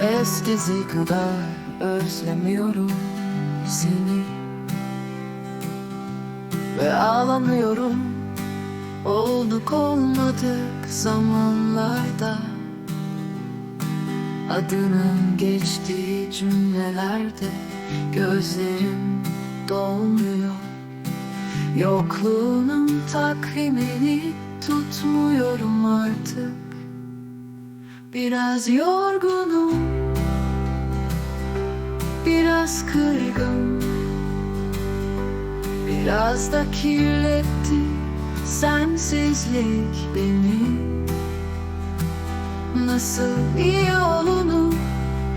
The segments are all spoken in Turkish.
eskisi kadar özlemiyorum seni. Ve ağlamıyorum. Olduk olmadık zamanlarda. Adının geçtiği cümlelerde. Gözlerim dolmuyor. Yokluğunun takvimini tutmuyorum artık Biraz yorgunum Biraz kırgın. Biraz da kirletti Sensizlik beni. Nasıl iyi olunu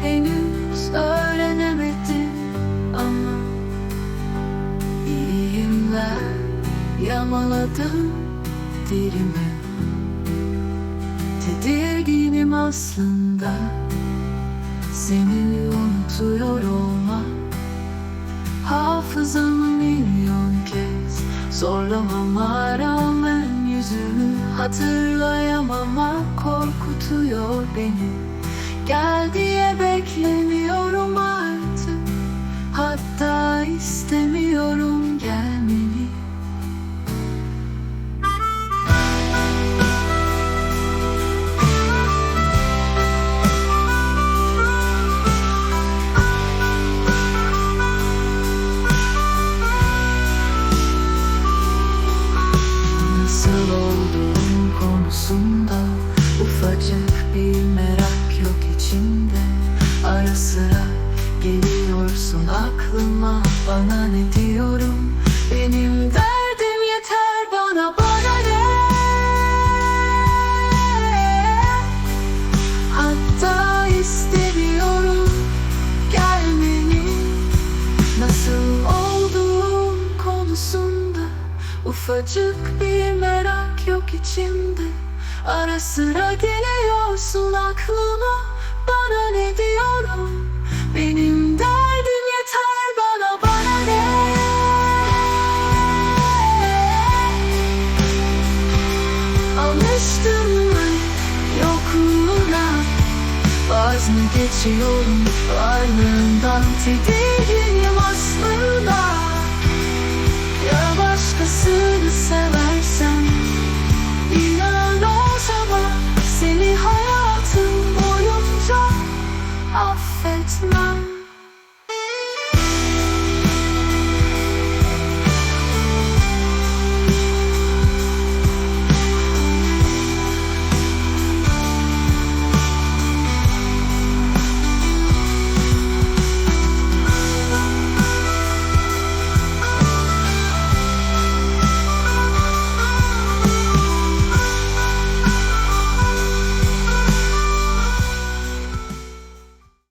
Henüz öğrenemedim Ama iyiyimler Yamaladım dilimi Tedirginim aslında. Seni unutuyor olma. Hafızamı milyon kez Zorlamama rağmen yüzünü Hatırlayamama korkutuyor beni. Gel diye beklemiyorum Nasıl olduğum konusunda Ufacık bir merak yok içimde. Ara sıra geliyorsun aklıma Bana ne diyorum? Benim Vaz mı geçiyorum. Varlığından Tedirginim aslında. Ya